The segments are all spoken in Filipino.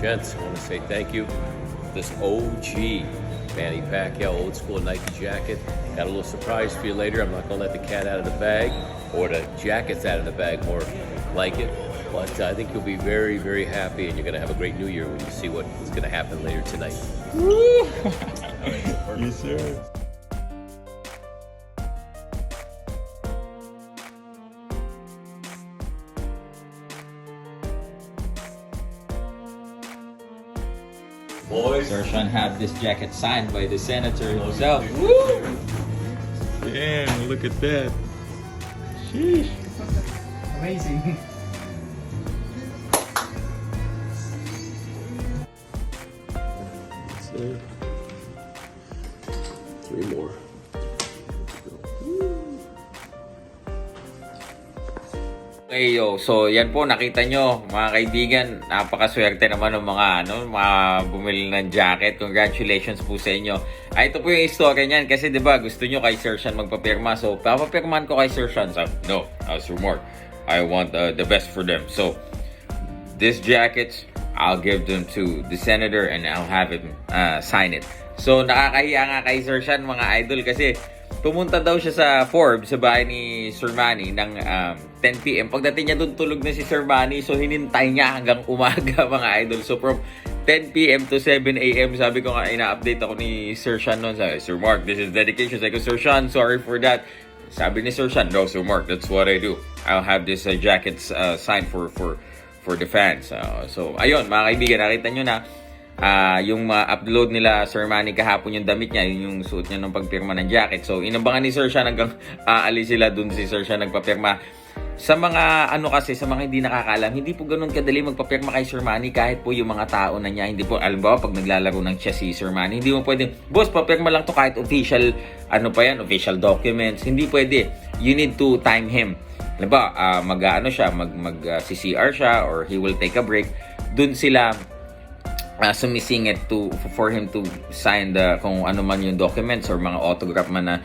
Gents, I want to say thank you. This OG Manny Pacquiao old school Nike jacket. Got a little surprise for you later. I'm not going to let the cat out of the bag or the jackets out of the bag, more like it. But uh, I think you'll be very, very happy and you're going to have a great new year when you see what is going to happen later tonight. yes, sir. Boys, Sir Sean have this jacket signed by the senator himself. Damn, look at that. Sheesh. Amazing. That's it. Three more. Okay, yo. So, yan po, nakita nyo, mga kaibigan, napakaswerte naman ng mga, ano, mga bumili ng jacket. Congratulations po sa inyo. Ah, ito po yung istorya niyan kasi 'di ba gusto nyo kay Sir Sean magpapirma. So, papapirmahan ko kay Sir Sean. Sabi, no, uh, Sir Mark, I want uh, the best for them. So, this jackets, I'll give them to the senator and I'll have him uh, sign it. So, nakakahiya nga kay Sir Sean, mga idol, kasi pumunta daw siya sa Forbes, sa bahay ni Sir Manny, ng um, 10pm. Pagdating niya doon, tulog na si Sir Manny, so hinintay niya hanggang umaga, mga idol. So, from 10pm to 7am, sabi ko nga, ina-update ako ni Sir Sean noon. Sabi, Sir Mark, this is dedication. Sabi ko, Sir Sean, sorry for that. Sabi ni Sir Sean, no, Sir Mark, that's what I do. I'll have this uh, jackets uh, signed for for for the fans. Uh, so, ayun, mga kaibigan, nakita nyo na ah, yung ma-upload nila Sir Manny kahapon yung damit niya, yun yung suot niya ng pagpirma ng jacket. So, inabangan ni Sir Sean hanggang aalis sila dun si Sir Sean nagpapirma. Sa mga ano kasi, sa mga hindi nakakaalam, hindi po ganun kadali magpapirma kay Sir Manny kahit po yung mga tao na niya. Hindi po, alam ba, pag naglalaro ng chess si Sir Manny, hindi mo pwedeng, boss, papirma lang to kahit official, ano pa yan, official documents. Hindi pwede. You need to time him. Alam ba, ah, mag, ano siya, mag, mag ah, CCR siya or he will take a break. Dun sila uh, sumisingit to for him to sign the kung ano man yung documents or mga autograph man na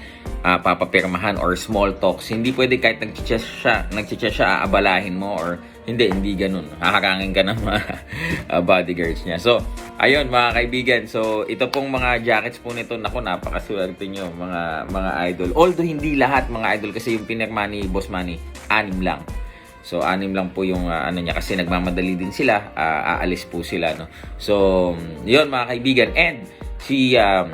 uh, papapirmahan or small talks. Hindi pwede kahit nagchichess siya, nagchichess siya, aabalahin mo or hindi, hindi ganun. Haharangin ka ng mga uh, bodyguards niya. So, ayun mga kaibigan. So, ito pong mga jackets po nito. Naku, napakaswerte nyo mga, mga idol. Although hindi lahat mga idol kasi yung pinirma ni Boss Manny, anim lang. So anim lang po yung ah, ano niya kasi nagmamadali din sila, ah, aalis po sila no. So, 'yun mga kaibigan and si um,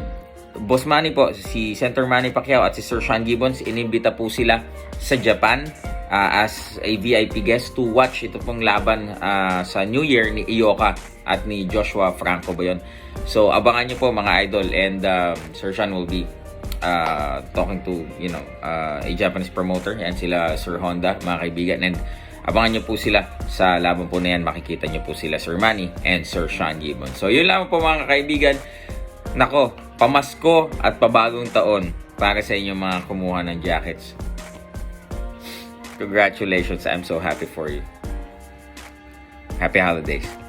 Boss Manny po, si Center Manny Pacquiao at si Sir Sean Gibbons inimbita po sila sa Japan ah, as a VIP guest to watch ito pong laban ah, sa New Year ni Ioka at ni Joshua Franco ba yun. So abangan niyo po mga idol and um, Sir Sean will be uh, talking to, you know, uh, a Japanese promoter. Yan sila Sir Honda, mga kaibigan. And abangan nyo po sila sa laban po na yan. Makikita nyo po sila Sir Manny and Sir Sean Gibbon. So, yun lang po mga kaibigan. Nako, pamasko at pabagong taon para sa inyong mga kumuha ng jackets. Congratulations. I'm so happy for you. Happy holidays.